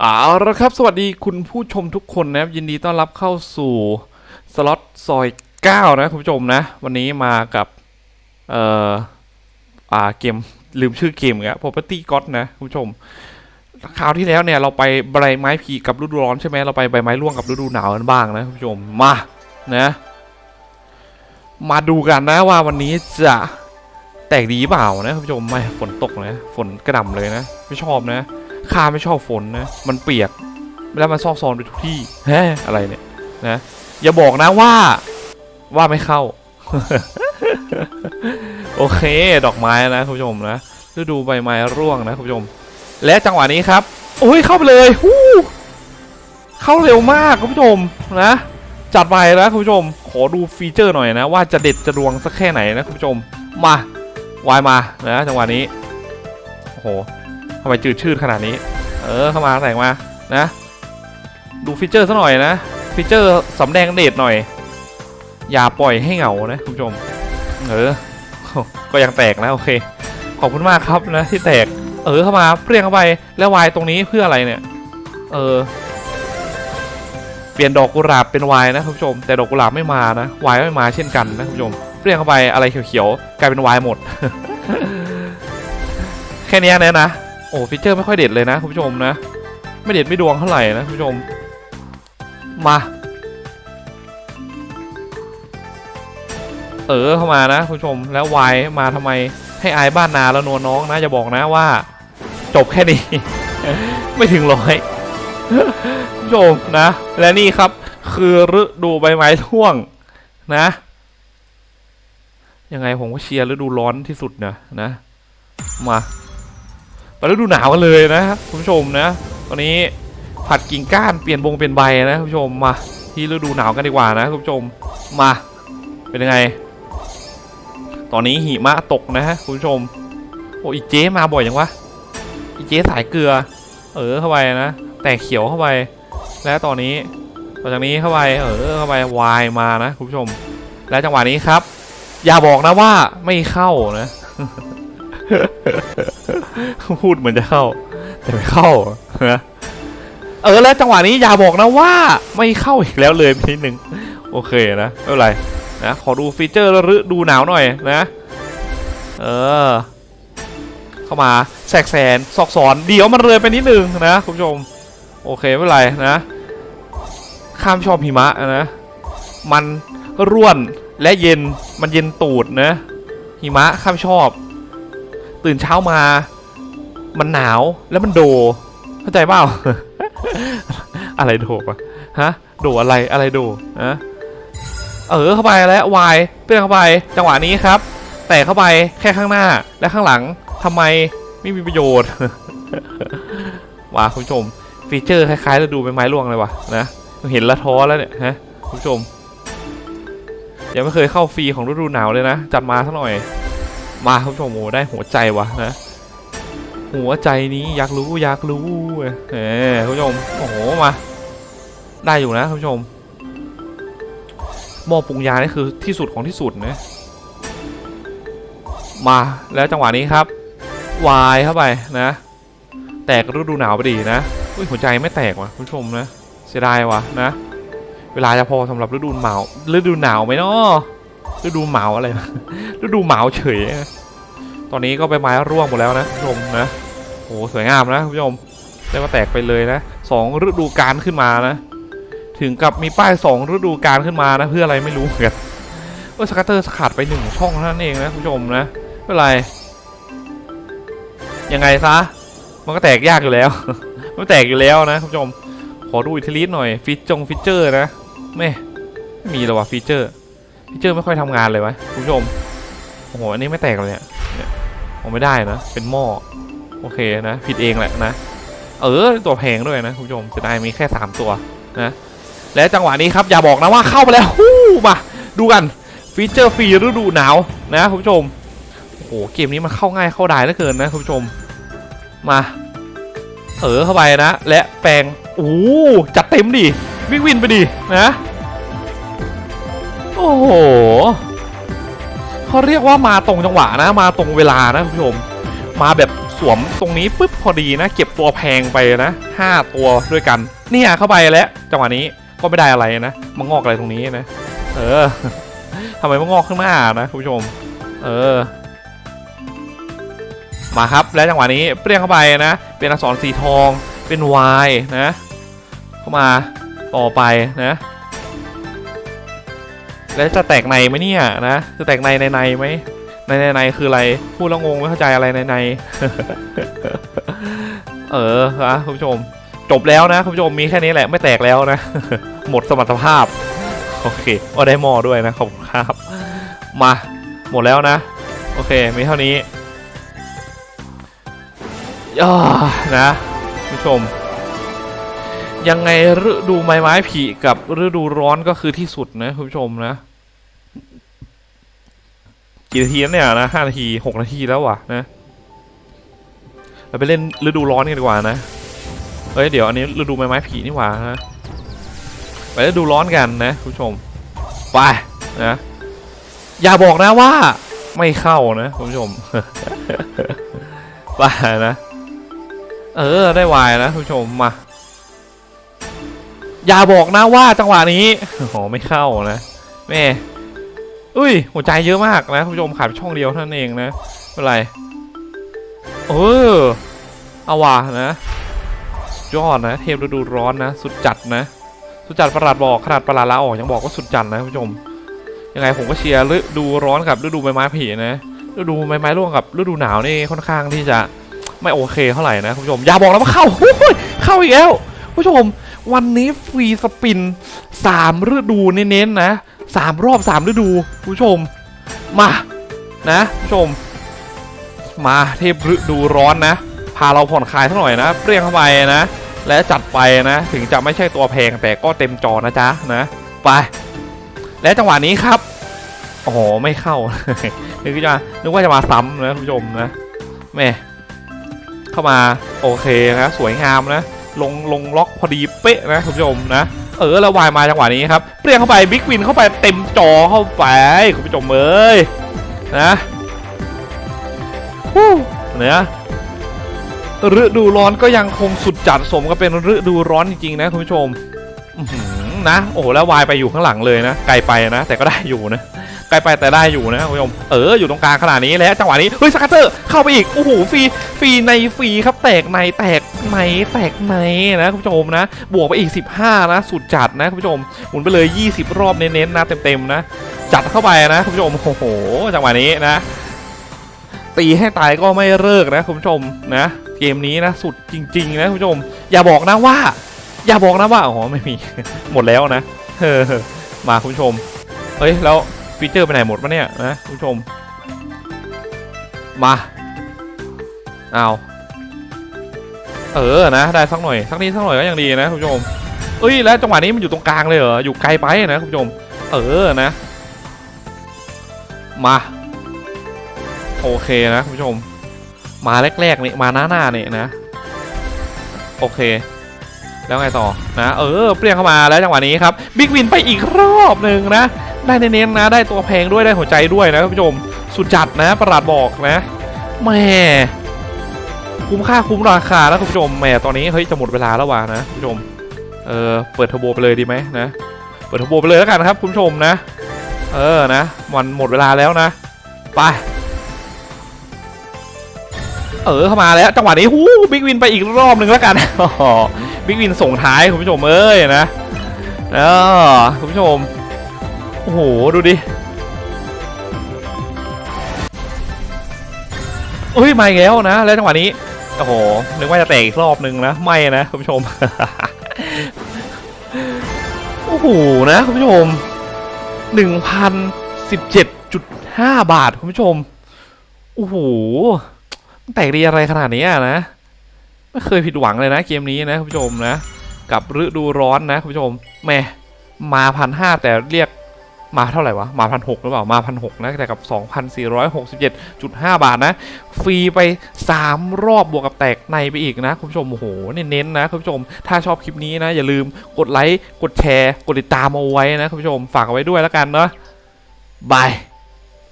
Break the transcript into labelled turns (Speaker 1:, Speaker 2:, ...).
Speaker 1: เอาละครับ สวัสดีคุณผู้ชมทุกคนนะครับ ยินดีต้อนรับเข้าสู่สล็อตซอย 9 นะคุณผู้ชมนะ วันนี้มากับ เอ่อ อ่าเกม ลืมชื่อเกมอีกแล้ว Property God นะคุณผู้ชม คราวที่แล้วเนี่ย เราไปใบไม้ผลิกับฤดูร้อนใช่ไหมเราไปใบไม้ร่วงกับฤดูหนาวกันบ้างนะคุณผู้ชม มา นะ มาดูกันนะว่าวันนี้จะแตกดีเปล่านะคุณผู้ชมไม่ฝนตกนะ ฝนกระหน่ำเลยนะ ไม่ชอบนะ ข้าไม่ชอบฝนนะ มันเปียก แล้วมันซอกซอนไปทุกที่แฮอะไรเนี่ยนะ อย่าบอกนะว่า ว่าไม่เข้า โอเค ดอกไม้นะคุณผู้ชมนะฤดูใบไม้ร่วงนะคุณผู้ชม และจังหวะนี้ครับ โอ้ยเข้าไปเลยฮู้เข้าเร็วมากคุณผู้ชมนะ จัดไปนะคุณผู้ชม ขอดูฟีเจอร์หน่อยนะ ว่าจะเด็ดจะดวงสักแค่ไหนนะคุณผู้ชม มาวายมานะจังหวะนี้โอ้โหำไมจืดชืดขนาดนี้ เออเข้ามาแต่งมานะ ดูฟีเจอร์ซะหน่อยนะฟีเจอร์สำแดงเดชหน่อย อย่าปล่อยให้เหงานะคุณผู้ชม เออ ก็ยังแตกนะโอเค ขอบคุณมากครับนะที่แตก เออเข้ามาเปรี้ยงเข้าไปแล้ววายตรงนี้เพื่ออะไรเนี่ย เออ เปลี่ยนดอกกุหลาบเป็นวายนะคุณผู้ชม แต่ดอกกุหลาบไม่มานะวายไม่มาเช่นกันนะคุณผู้ชมเปรี้ยงเข้าไปอะไรเขียวๆกลายเป็นวายหมด แค่นี้นะนะ โอ้ฟีเจอร์ไม่ค่อยเด็ดเลยนะคุณผู้ชมนะ ไม่เด็ดไม่ดวงเท่าไหร่นะคุณผู้ชม มา เออเข้ามานะคุณผู้ชมแล้ววายมาทำไมให้อายบ้านนาแล้วนวลน้องนะจะบอกนะว่า จบแค่นี้ ไม่ถึงร้อยคุณผู้ชมนะ และนี่ครับ คือฤดูใบไม้ร่วงนะยังไงผมก็เชียร์ฤดูร้อนที่สุดนะนะ มา ไปฤดูหนาวกันเลยนะคุณผู้ชมนะตอนนี้ผัดกิ่งก้านเปลี่ยนบงเป็นใบนะคุณผู้ชมมาที่ฤดูหนาวกันดีกว่านะคุณผู้ชมมาเป็นยังไง ตอนนี้หิมะตกนะฮะคุณผู้ชมโอ้อีเจ๊มาบ่อยยังวะอีเจ๊สายเกลือ เออเข้าไปนะแต่เขียวเข้าไป แล้วตอนนี้ต่อจากนี้เข้าไปเออเข้าไปวายมานะคุณผู้ชม และจังหวะนี้ครับ อย่าบอกนะว่าไม่เข้านะ พูดเหมือนจะเข้า แต่ไม่เข้านะเออแล้วจังหวะนี้อย่าบอกนะว่าไม่เข้าอีกแล้วเลยนิดนึงโอเคนะไม่เป็นไรนะขอดูฟีเจอร์แล้วฤดูหนาวหน่อยนะเออเข้ามาแทรกแซนซอกสอนเดี๋ยวมันเลยไปนิดนึงนะคุณผู้ชมโอเคไม่เป็นไรนะข้ามชอบหิมะนะมันร่วนและเย็นมันเย็นตูดนะหิมะข้ามชอบ ตื่นเช้ามา มันหนาวแล้วมันโด เข้าใจเปล่า อะไรโดวะฮะ โดอะไรอะไรโดฮะเออเข้าไปแล้ววายเปรี้ยงเข้าไป จังหวะนี้ครับ แต่เข้าไปแค่ข้างหน้าและข้างหลังทำไมไม่มีประโยชน์ว้าคุณผู้ชม ฟีเจอร์คล้ายๆจะดูเป็นไม้ร่วงเลยวะนะเห็นละท้อแล้วเนี่ยฮะคุณผู้ชมยังไม่เคยเข้าฟรีของฤดูหนาวเลยนะ จัดมาสักหน่อย มาคุณผู้ชมโอ้ได้หัวใจวะนะหัวใจนี้อยากรู้อยากรู้เออคุณผู้ชมโอ้โหมา ได้อยู่นะคุณผู้ชมหม้อปรุงยานี่คือที่สุดของที่สุดนะมาแล้วจังหวะนี้ครับวายเข้าไปนะ แตกฤดูหนาวไปดีนะอุ้ยหัวใจไม่แตกว่ะคุณผู้ชมนะเสียดายว่ะนะ เวลาจะพอสำหรับฤดูหนาวฤดูหนาวไหมเนาะ ฤดูหนาอะไรนะฤดูหนาเฉย ตอนนี้ก็ใบไม้ร่วงหมดแล้วนะคุณผู้ชมนะโอ้สวยงามนะคุณผู้ชมเรียกว่าแตกไปเลยนะสองฤดูกาลขึ้นมานะ ถึงกับมีป้ายสองฤดูกาลขึ้นมานะ เพื่ออะไรไม่รู้เหมือนกันว่าสกัตเตอร์ขาดไปหนึ่งช่องเท่านั้นเองนะคุณผู้ชมนะไม่เป็นไรยังไงซะมันก็แตกยากอยู่แล้ว มันแตกอยู่แล้วนะคุณผู้ชม ขอดูอิทลิสหน่อยฟีจงฟีเจอร์นะไม่ไม่มีเลยว่ะฟีเจอร์ ฟีเจอร์ไม่ค่อยทำงานเลยวะคุณผู้ชมโอ้โหอันนี้ไม่แตกเลยเนี่ยเนี่ยผมไม่ได้นะเป็นหม้อโอเคนะ ผิดเองแหละนะ เออตัวแพงด้วยนะคุณผู้ชมจะได้มีแค่ 3 ตัวนะและจังหวะนี้ครับอย่าบอกนะว่าเข้าไปแล้วฮู้มาดูกันฟีเจอร์ฟรีฤดูหนาวนะคุณผู้ชมโอ้โหเกมนี้มันเข้าง่ายเข้าได้เหลือเกินนะคุณผู้ชมมาเออเข้าไปนะ และแปลงโอ้จัดเต็มดิวิ่งวินไปดินะ โอ้โหเขาเรียกว่ามาตรงจังหวะนะ มาตรงเวลานะคุณผู้ชมมาแบบสวมตรงนี้ปุ๊บพอดีนะ เก็บตัวแพงไปนะห้าตัวด้วยกัน เนี่ยเข้าไปแล้วจังหวะนี้ก็ไม่ได้อะไรนะมางอกอะไรตรงนี้นะ เออทำไมมางอกข้างหน้านะคุณผู้ชม เออ มาครับแล้วจังหวะนี้เปรี้ยงเข้าไปนะ เป็นอักษรสีทองเป็น Y นะ เข้ามาต่อไปนะ แล้วจะแตกในไหมเนี่ยนะ จะแตกในในในไหมในในในคืออะไร พูดแล้วงงไม่เข้าใจอะไรในในเออนะคุณผู้ชม จบแล้วนะคุณผู้ชมมีแค่นี้แหละไม่แตกแล้วนะ หมดสมรรถภาพ โอเคก็ได้มอด้วยนะขอบคุณครับ มาหมดแล้วนะ โอเค มีเท่านี้ย่านะคุณผู้ชม ยังไงฤดูใบไม้ผลิกับฤดูร้อนก็คือที่สุดนะคุณผู้ชมนะ กี่นาทีแล้วเนี่ยนะห้านาทีหกนาทีแล้วว่ะนะเราไปเล่นฤดูร้อนกันดีกว่านะเฮ้ยเดี๋ยวอันนี้ฤดูใบไม้ผลินี่หว่านะไปฤดูร้อนกันนะคุณผู้ชมไปนะอย่าบอกนะว่าไม่เข้านะคุณผู้ชมไปนะ เออได้วายนะคุณผู้ชมมา อย่าบอกนะว่าจังหวะนี้โอ้ไม่เข้านะแม่อุ้ย หัวใจเยอะมากนะคุณผู้ชมขาดไปช่องเดียวเท่านั้นเองนะไม่เป็นไรเออเอาว่ะนะยอดนะ เทพฤดูร้อนนะ สุดจัดนะ สุดจัดประหลาดบอกขนาดประหลาดลาออกยังบอกว่าสุดจัดนะคุณผู้ชม ยังไงผมก็เชียร์ฤดูร้อนกับฤดูใบไม้ผลินะฤดูใบไม้ร่วงกับฤดูหนาวนี่ค่อนข้างที่จะไม่โอเคเท่าไหร่นะคุณผู้ชมอย่าบอกนะว่าเข้าเข้าอีกแล้วคุณผู้ชม วันนี้ฟรีสปินสามฤดูเน้นๆนะสามรอบสามฤดูคุณผู้ชม มานะผู้ชม มาเทพฤดูร้อนนะ พาเราผ่อนคลายสักหน่อยนะเปรี้ยงเข้าไปนะ และจัดไปนะ ถึงจะไม่ใช่ตัวแพงแต่ก็เต็มจอนะจ๊ะนะ ไป และจังหวะนี้ครับโอ้โหไม่เข้า นึกว่าจะนึกว่าจะมาซ้ำนะคุณผู้ชมนะแม่เข้ามาโอเคนะสวยงามนะ ลงลงล็อกพอดี ป๊ะนะคุณผู้ชมนะ เออแล้ววายมาจังหวะนี้ครับเปรี้ยงเข้าไปบิ๊กวินเข้าไปเต็มจอเข้าไปคุณผู้ชมเอ้ยนะฮู้เนี่ยฤดูร้อนก็ยังคงสุดจัดสมกับเป็นฤดูร้อนจริงๆนะคุณผู้ชมนะโอ้โหแล้ววายไปอยู่ข้างหลังเลยนะไกลไปนะ แต่ก็ได้อยู่นะ ไกลไปแต่ได้อยู่นะคุณผู้ชมเอออยู่ตรงกลางขนาดนี้แล้วจังหวะนี้เฮ้ยสกัตเตอร์เข้าไปอีกโอ้โหฟรีฟรีในฟรีครับแตกในแตกในแตกในนะคุณผู้ชมนะ บวกไปอีก 15 นะสุดจัดนะคุณผู้ชมหมุนไปเลย 20 รอบเน้นๆนะเต็มๆนะ จัดเข้าไปนะคุณผู้ชมโอ้โหจังหวะนี้นะ ตีให้ตายก็ไม่เลิกนะคุณผู้ชมนะ เกมนี้นะสุดจริง ๆ นะคุณผู้ชม อย่าบอกนะว่า อย่าบอกนะว่าอ๋อไม่มีหมดแล้วนะเออมาคุณผู้ชมเฮ้ยแล้ว ฟีเจอร์ไปไหนหมดวะเนี่ยนะคุณผู้ชม มาเอาเออนะได้สักหน่อยสักนิดสักหน่อยก็ยังดีนะคุณผู้ชมเอ้ยแล้วจังหวะนี้มันอยู่ตรงกลางเลยเหรออยู่ไกลไปนะคุณผู้ชม เออนะ มาโอเคนะคุณผู้ชม มาแรกๆนี่มาหน้าหน้าๆนี่นะ โอเค แล้วไงต่อนะ เออ เปรี้ยงเข้ามาแล้วจังหวะนี้ครับบิ๊กวินไปอีกรอบหนึ่งนะ ได้เน้นๆนะ ได้ตัวแพงด้วยได้หัวใจด้วยนะคุณผู้ชม สุดจัดนะประหลาดบอกนะแหม่คุ้มค่าคุ้มราคาแล้วคุณผู้ชมแหม่ตอนนี้เฮ้ยจะหมดเวลาแล้วว่ะนะคุณผู้ชมเออเปิดเทอร์โบไปเลยดีไหมนะเปิดเทอร์โบไปเลยแล้วกันครับคุณผู้ชมนะ เออนะมันหมดเวลาแล้วนะไปเออเข้ามาแล้วจังหวะนี้หูบิ๊กวินไปอีกรอบหนึ่งแล้วกันบิ๊กวินส่งท้ายคุณผู้ชมเอ้ยนะเออคุณผู้ชม โอ้โห ดูดิเฮ้ยมาอีกแล้วนะ แล้วจังหวะนี้ โอ้โห นึกว่าจะแตกอีกรอบหนึ่งนะ ไม่นะคุณผู้ชม โอ้โห นะคุณผู้ชมหนึ่งพันสิบเจ็ดจุดห้าบาทคุณผู้ชม โอ้โห แตกดีอะไรขนาดนี้นะ ไม่เคยผิดหวังเลยนะ เกมนี้นะคุณผู้ชมนะ กับฤดูร้อนนะคุณผู้ชมแหม่มาพันห้าแต่เรียก มาเท่าไหร่วะ มาพันหกหรือเปล่า มาพันหกนะแต่กับ 2,467.5 บาทนะ ฟรีไป 3 รอบบวกกับแตกในไปอีกนะ คุณผู้ชม โอ้โห เน้นๆนะ คุณผู้ชม ถ้าชอบคลิปนี้นะ อย่าลืมกดไลค์ กดแชร์ กดติดตามเอาไว้นะ คุณผู้ชม ฝากเอาไว้ด้วยแล้วกันเนาะบาย